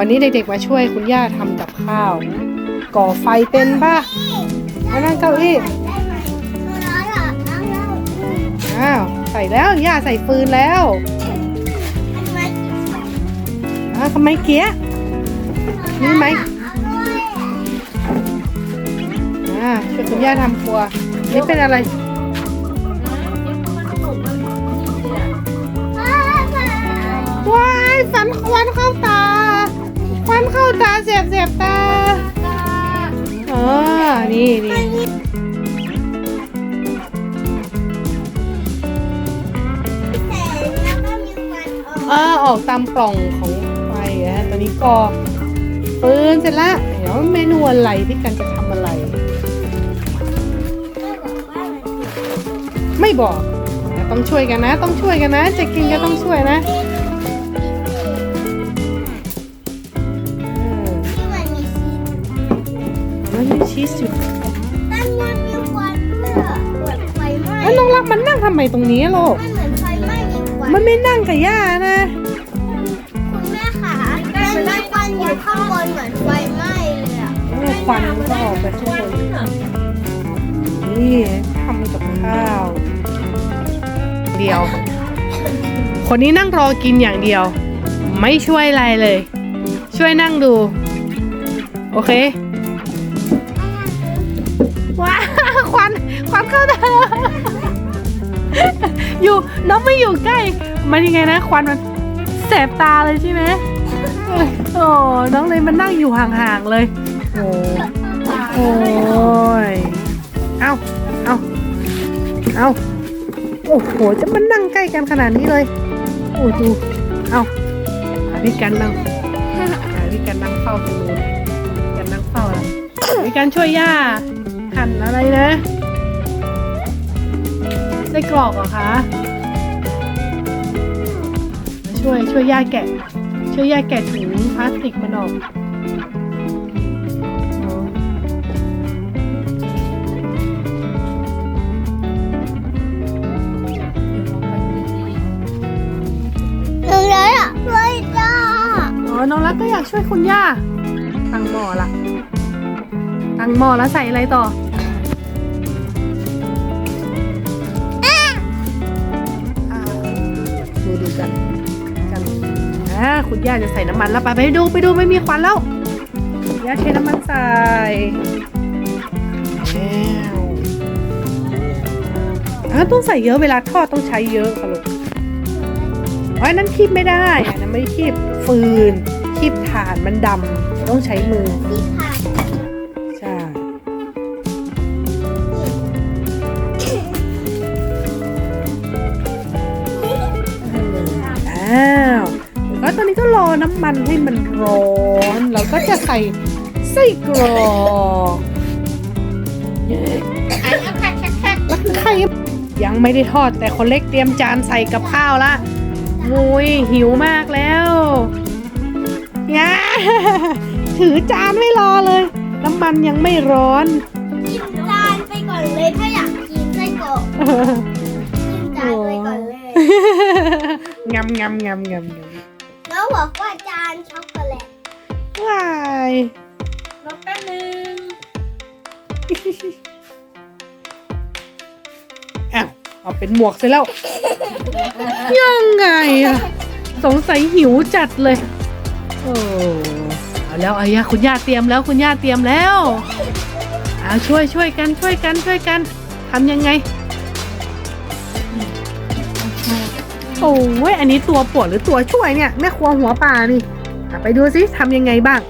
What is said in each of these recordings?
วันนี้เด็กๆมาช่วยคุณย่าทำกับข้าว ก่อไฟเป็นป่ะมานั่งเก้าอี้อ้าวใส่แล้วย่าใส่ฟืนแล้วอ้าวทำไมเกี้ยนี่ไหมอ่าช่วยคุณย่าทำครัว นี่เป็นอะไรว้ายฟันควันเข้าตา ควันเข้าตาเสียบเสียบตาอ๋อนี่นี่อ่าออกตามปล่องของไฟอะฮะตอนนี้ก็ปืนเสร็จละเดี๋ยวเมนูอะไรพี่กันจะทำอะไร ไม่บอกต้องช่วยกันนะ ต้องช่วยกันนะ จะกินก็ต้องช่วยนะ มันมีชีสอยู่แล้วน้องรักมันนั่งทำไมตรงนี้อะลูกมันไม่นั่งกับย่านะคุณแม่ค่ะมันมีควันอยู่ข้างบนเหมือนไฟไหม้เลยอะเออควันมันก็ออกไปข้างบนนี่ทำกับข้าว เดียว คนนี้นั่งรอกินอย่างเดียว ไม่ช่วยอะไรเลย ช่วยนั่งดู โอเค เข้าตาอยู่น้องไม่อยู่ใกล้ มันยังไงนะควันมันแสบตาเลยใช่ไหมโอ้น้องเลยมันนั่งอยู่ห่างๆเลยโอ้โอ้ยเอาเอาเอาโอ้โหจะมันนั่งใกล้กันขนาดนี้เลยโอ้ดูเอาหาพี่กันนั่งหาพี่กันนั่งเฝ้าตรงนู้นพี่กันนั่งเฝ้าแล้วพี่กันช่วยย่าหั่นอะไรนะ ไส้กรอกเหรอคะมาช่วยช่วยย่าแกะ ช่วยย่าแกะถุงพลาสติกมันออกอ๋อหนึ่งเลยอะเลยจ้าอ๋อ น้องรักก็อยากช่วยคุณย่า ตั้งหม้อละ ตั้งหม้อแล้วใส่อะไรต่อ อ่าคุณย่าจะใส่น้ำมันแล้วไปไปดูไปดูไม่มีควันแล้วย่าเทน้ำมันใส่แล้วอ่าต้องใส่เยอะเวลาทอดต้องใช้เยอะค่ะลูกอ๋ออันนั้นคีบไม่ได้อันนั้นไม่ได้คีบฟืนคีบถ่านมันดำต้องใช้มือที่ผ่าน ตอนนี้ก็รอน้ำมันให้มันร้อนเราก็จะใส่ไส้กรอกแล้วคือไข่ยังไม่ได้ทอดแต่คนเล็กเตรียมจานใส่กับข้าวละมุยหิวมากแล้วย่าถือจานไม่รอเลย น้ำมันยังไม่ร้อนกินจานไปก่อนเลยถ้าอยากกินไส้กรอกกินจานไปก่อนเลยงำงำงำงำงแล้ว บอกว่าจานช็อกโกแลตำว้ายรอแป๊บนึงอ้าวเอาเป็นหมวกซะแล้ว ยังไงอะสงสัยหิวจัดเลย โอ้เอาแล้วเอาย่าคุณย่าเตรียมแล้วคุณย่าเตรียมแล้วเอาช่วยช่วยกันช่วยกันช่วยกันทำยังไง โอ้ยอันนี้ตัวปวดหรือตัวช่วยเนี่ยแม่ครัวหัวป่านี่ไปดูสิทำยังไงบ้าง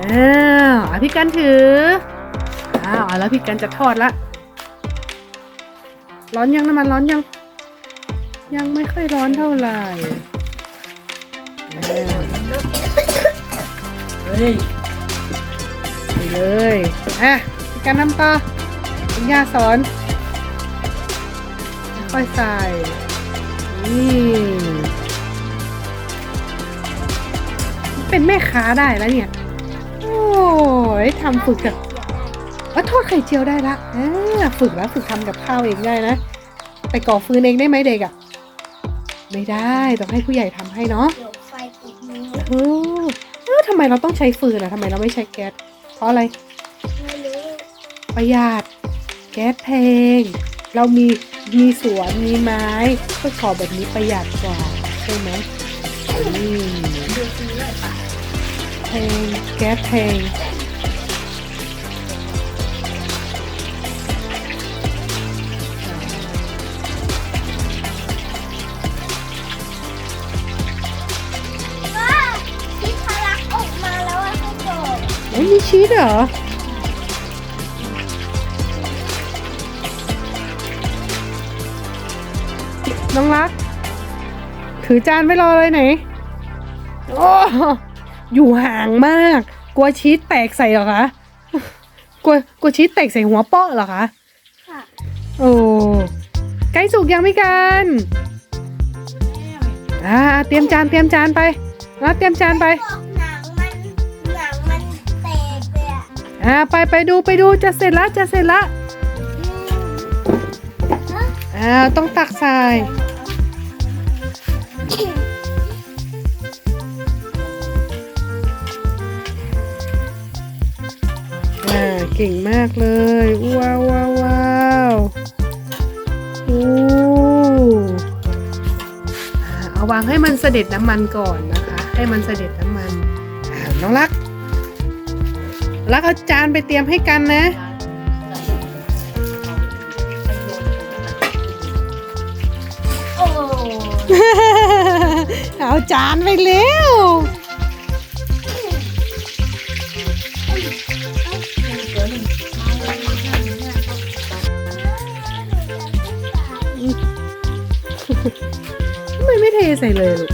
อ้าวพี่กันถืออ้าวแล้วพี่กันจะทอดละร้อนยังน้ำมันร้อนยัง ยังไม่ค่อยร้อนเท่าไหร่เฮ้ยไปเลยอะพี่กันทำต่อคุณย่าสอน ค่อยใส่ เป็นแม่ค้าได้แล้วเนี่ย โอ้ยทำฝึกกับว่าทอดไข่เจียวได้ละอ่าฝึกแล้วฝึกทำกับข้าวเองได้นะแต่ก่อฟืนเองได้ไหมเด็กอะ่ะไม่ได้ ต้องให้ผู้ใหญ่ทำให้เนาะเดี๋ยวไฟติดมือเออเออเราต้องใช้ฟืนอะทำไมเราไม่ใช้แก๊ส เพราะอะไร ไม่รู้ ประหยัด แก๊สแพง เรามี มีสวนมีไม้ก็ขอแบบนี้ประหยัดกว่าใช่ไหมนี่แพงแก๊สแพงว้าที่ทะลักออกมาแล้วอะคุณโจเอ้ยมีชีสเหรอ น้องรัก ถือจานไว้รอเลยไหน โอ้อยู่ห่างมาก กลัวชีสแตกใส่เหรอคะ กลัวกลัวชีสแตกใส่หัวเปาะเหรอคะค่ะโอ้ใกล้สุกยังพี่กันอ่าเตรียมจานเตรียมจานไปนะเตรียมจานไปบอกหนังมันหนังมันแตกเลยอะอ่าไปไปดูไปดูจะเสร็จละจะเสร็จละ อืมอ่าต้องตักทราย อ่าเก่งมากเลย ว้าวว้าวว้าวโอ้อ่าเอาวางให้มันเสด็จน้ำมันก่อนนะคะ ให้มันเสด็จน้ำมัน น้องรัก รักเอาจานไปเตรียมให้กันนะ เอาจานไปเร็วทำไมไม่เทใส่เลยลูก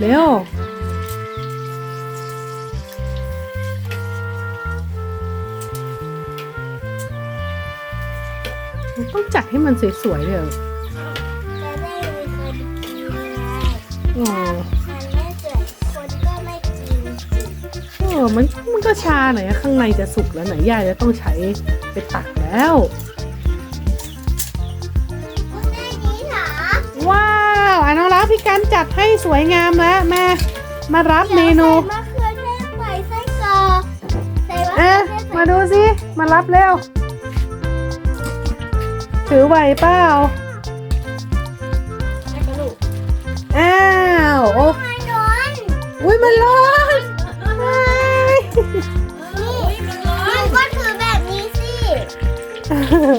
เร็ว ต้องจัดให้มันสวยๆเลยเหรอจะได้มีคนกินไงอ๋อฉันไม่สวยคนก็ไม่กินเออมันมันก็ชาหน่อยอะข้างในจะสุกแล้วไหนยายจะต้องใช้ไปตักแล้วคุณแม่นี้เหรอว้าวอะน้องรักพี่กันจัดให้สวยงามแล้วมามารับเมนูใส่มะเขือเทศใส่ไส้กรอกใส่มะเขืเอ๊ะอเทศมาดูสิ มารับเร็ว ถือไหวเปล่าอ้าวโอ้ไม่โดนอุ้ยมันร้อนไม่นี่มันก็ถือแบบนี้สิ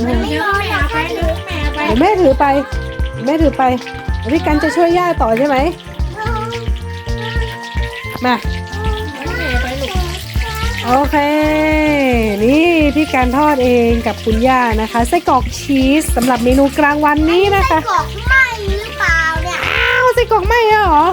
ไม่ร้อนหรอกถ้าถือเดี๋ยวแม่ถือไปเดี๋ยวแม่ถือไปเดี๋ยวพี่กันจะช่วยย่าต่อใช่ไหมมา โอเค นี่พี่การทอดเองกับคุณย่านะคะไส้กรอกชีสสำหรับเมนูกลางวันนี้นะคะไส้กรอกไหม้หรือเปล่าเนี่ยอ้าวไส้กรอกไหม้แล้วเหรอ